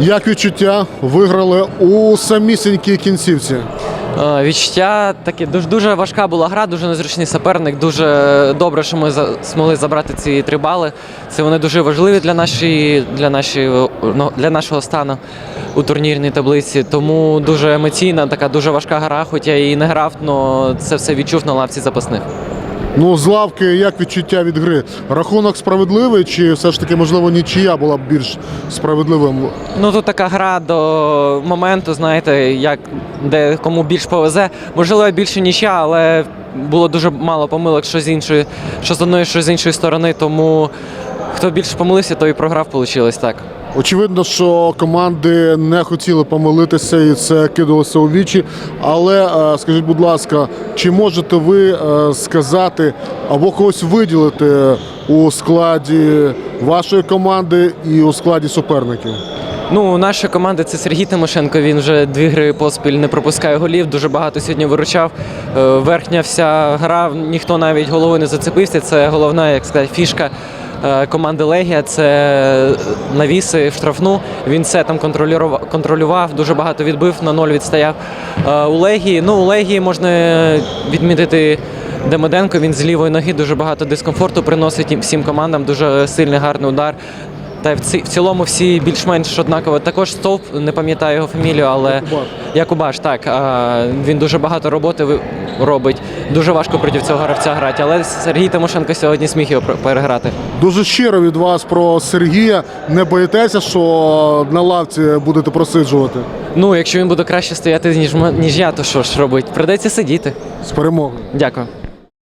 Як відчуття виграли у самісінькій кінцівці? Е, Відчуття таке дуже дуже важка була гра, дуже незручний суперник. Дуже добре, що ми змогли забрати ці три бали. Це вони дуже важливі для нашої для нашої ну, для нашого стану у турнірній таблиці. Тому дуже емоційна, така дуже важка гра. Хоч я і не грав, але це все відчув на лавці запасних. Ну, з лавки як відчуття від гри? Рахунок справедливий, чи все ж таки, можливо, нічия була б більш справедливим? Ну тут така гра до моменту, знаєте, як де кому більш повезе. Можливо, більше нічя, але було дуже мало помилок, що з іншої, що з одної, що з іншої сторони. Тому хто більше помилився, той і програв, вийшло так. Очевидно, що команди не хотіли помилитися і це кидалося у вічі. Але е, скажіть, будь ласка, чи можете ви е, сказати або когось виділити у складі вашої команди і у складі суперників? Ну, у нашої команди це Сергій Тимошенко. Він вже дві гри поспіль не пропускає голів. Дуже багато сьогодні виручав. Е, Верхня вся гра, ніхто навіть головою не зацепився. Це головна, як сказати, фішка. Е, Команди Легія це навіси в штрафну. Він все там контролював, контролював, дуже багато відбив, на ноль відстояв. Е, У Легії, ну у Легії можна відмітити Демиденко. Він з лівої ноги дуже багато дискомфорту приносить всім командам. Дуже сильний гарний удар. Та в, ці, в цілому всі більш-менш однаково. Також стовп, не пам'ятаю його фамілію, але Якубаш. Якубаш, так. А, він дуже багато роботи робить. Дуже важко проти цього гравця грати. Але Сергій Тимошенко сьогодні зміг його переграти. Дуже щиро від вас про Сергія. Не боїтеся, що на лавці будете просиджувати Ну, якщо він буде краще стояти, ніж, ніж я, то що ж робить? Придеться сидіти. з перемогою? Дякую.